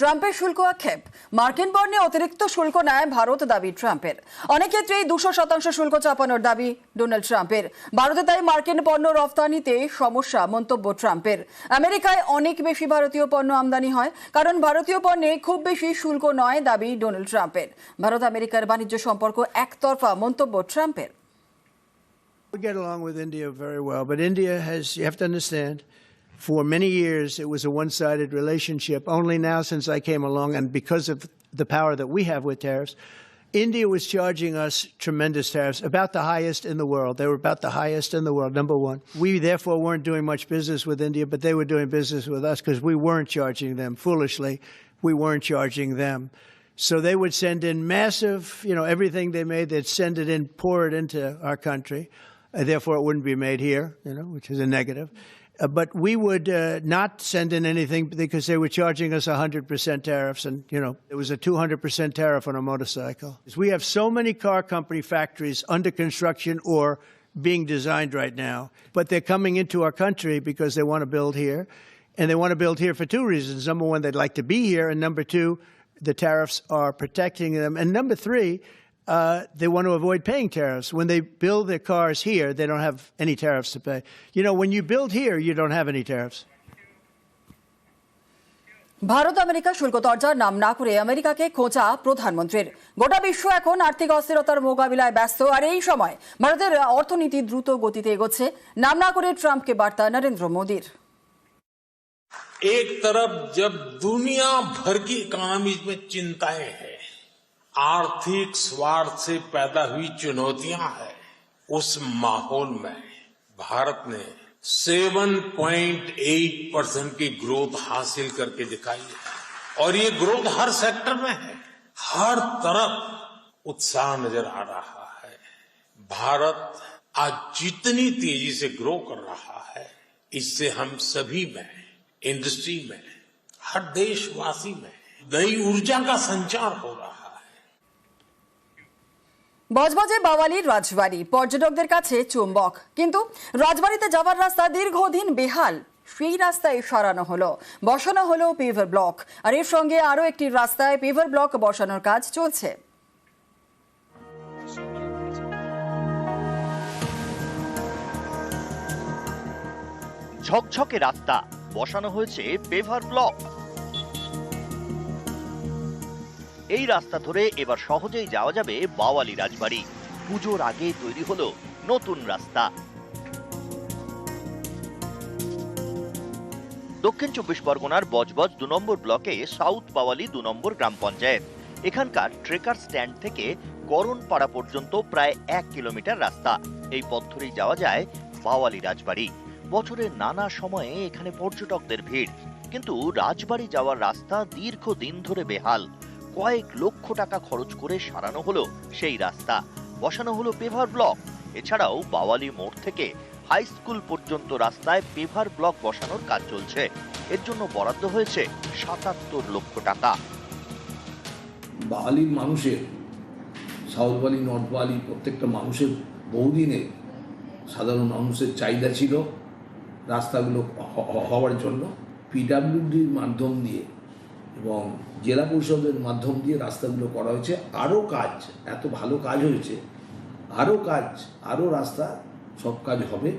ট্রাম্পের শুল্ক আক্ষেপ। মার্কিন পণ্যে অতিরিক্ত শুল্ক নেয় ভারত দাবি ট্রাম্পের। অনেক ক্ষেত্রেই দুশো শতাংশ শুল্ক চাপানোর দাবি ডোনাল্ড ট্রাম্পের। ভারতে তাই মার্কিন পণ্য রফতানিতে সমস্যা মন্তব্য ট্রাম্পের। আমেরিকায় অনেক বেশি ভারতীয় পণ্য আমদানি হয় কারণ ভারতীয় পণ্যে খুব বেশি শুল্ক নয় দাবি ডোনাল্ড ট্রাম্পের। ভারত আমেরিকার বাণিজ্য সম্পর্ক একতরফা মন্তব্য ট্রাম্পের। We get along with India very well, but India has, you have to understand, for many years it was a one sided relationship. Only now, since I came along, and because of the power that we have with tariffs, India was charging us tremendous tariffs, about the highest in the world. They were about the highest in the world, number one. We therefore weren't doing much business with India, but they were doing business with us because we weren't charging them. Foolishly, we weren't charging them. So they would send in massive, you know, everything they made, they'd send it in, pour it into our country. Uh, therefore, it wouldn't be made here, you know, which is a negative. Uh, but we would uh, not send in anything because they were charging us 100% tariffs. And, you know, it was a 200% tariff on a motorcycle. We have so many car company factories under construction or being designed right now, but they're coming into our country because they want to build here. And they want to build here for two reasons. Number one, they'd like to be here. And number two, the tariffs are protecting them. And number three, uh, they want to avoid paying tariffs. When they build their cars here, they don't have any tariffs to pay. You know, when you build here, you don't have any tariffs. Bharat America শুল্ক তর্জার নাম না করে আমেরিকাকে খোঁচা প্রধানমন্ত্রীর গোটা বিশ্ব এখন আর্থিক অস্থিরতার মোকাবিলায় ব্যস্ত আর এই সময় ভারতের অর্থনীতি দ্রুত গতিতে এগোচ্ছে নাম না করে ট্রাম্পকে বার্তা নরেন্দ্র মোদীর एक तरफ जब दुनिया भर की इकोनॉमीज में चिंताएं हैं आर्थिक स्वार्थ से पैदा हुई चुनौतियाँ हैं। उस माहौल में भारत ने 7.8 परसेंट की ग्रोथ हासिल करके दिखाई है। और ये ग्रोथ हर सेक्टर में है। हर तरफ़ उत्साह नज़र आ रहा है। भारत आज जितनी तेज़ी से ग्रो कर रहा है, इससे हम सभी में इंडस्ट्री में, हर देशवासी में नई ऊर्जा का संचार हो रहा है বজবজে বাওয়ালির রাজবাড়ি। পর্যটকদের কাছে চুম্বক। কিন্তু রাজবাড়িতে যাওয়ার রাস্তা দীর্ঘদিন বেহাল। সেই রাস্তায় সরানো হলো। বসানো হলো পেভার ব্লক। আর এর সঙ্গে আরও একটি রাস্তায় পেভার ব্লক বসানোর কাজ চলছে। ঝকঝকে রাস্তা। বসানো হয়েছে পেভার ব্লক। এই রাস্তা ধরে এবার সহজেই যাওয়া যাবে বাওয়ালি রাজবাড়ি। পুজোর আগে তৈরি হলো নতুন রাস্তা। দক্ষিণ চব্বিশ পরগনার বজবজ দু নম্বর ব্লকে সাউথ বাওয়ালি দু নম্বর গ্রাম পঞ্চায়েত। এখানকার ট্রেকার স্ট্যান্ড থেকে করণপাড়া পর্যন্ত প্রায় এক কিলোমিটার রাস্তা। এই পথ ধরেই যাওয়া যায় বাওয়ালি রাজবাড়ি। বছরের নানা সময়ে এখানে পর্যটকদের ভিড়। কিন্তু রাজবাড়ি যাওয়ার রাস্তা দীর্ঘদিন ধরে বেহাল। কয়েক লক্ষ টাকা খরচ করে সারানো হলো সেই রাস্তা। বসানো হলো পেভার ব্লক। এছাড়াও বাওয়ালি মোড় থেকে হাই স্কুল পর্যন্ত রাস্তায় পেভার ব্লক বসানোর কাজ চলছে। এর জন্য বরাদ্দ হয়েছে সাতাত্তর লক্ষ টাকা। বালির মানুষের, সাউথ বালি নর্থ বালি প্রত্যেকটা মানুষের বহুদিনে সাধারণ মানুষের চাহিদা ছিল রাস্তাগুলো হওয়ার জন্য। পিডাব্লিউডির মাধ্যম দিয়ে এবং জেলা পরিষদের মাধ্যম দিয়ে রাস্তাগুলো করা হয়েছে। আরও কাজ, এত ভালো কাজ হয়েছে। আরও কাজ আরও রাস্তা, সব কাজ হবে।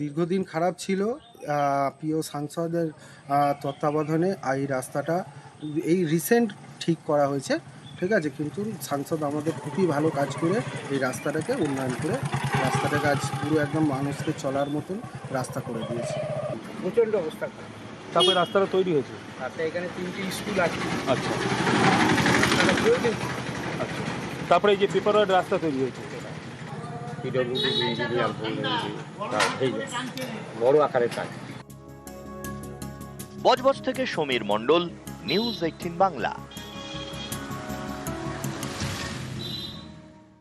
দীর্ঘদিন খারাপ ছিল প্রিয় সাংসদের তত্ত্বাবধানে এই রাস্তাটা, এই রিসেন্ট ঠিক করা হয়েছে, ঠিক আছে? কিন্তু সাংসদ আমাদের খুবই ভালো কাজ করে এই রাস্তাটাকে উন্নয়ন করে, রাস্তাটাকে আজ পুরো একদম মানুষকে চলার মতন রাস্তা করে দিয়েছে। প্রচণ্ড অবস্থা। খারাপ তারপরে রাস্তাটা তৈরি হয়েছে? রাস্তা এখানে তিনটি স্কুল আছে। আচ্ছা। আচ্ছা। তারপরে এই যে পেপার রাস্তা তৈরি হয়েছে? পিডব্লিউডি ইঞ্জিনিয়ার হয়ে বড় আকারের কাজ। বজবজ থেকে সমীর মণ্ডল নিউজ এইটিন বাংলা।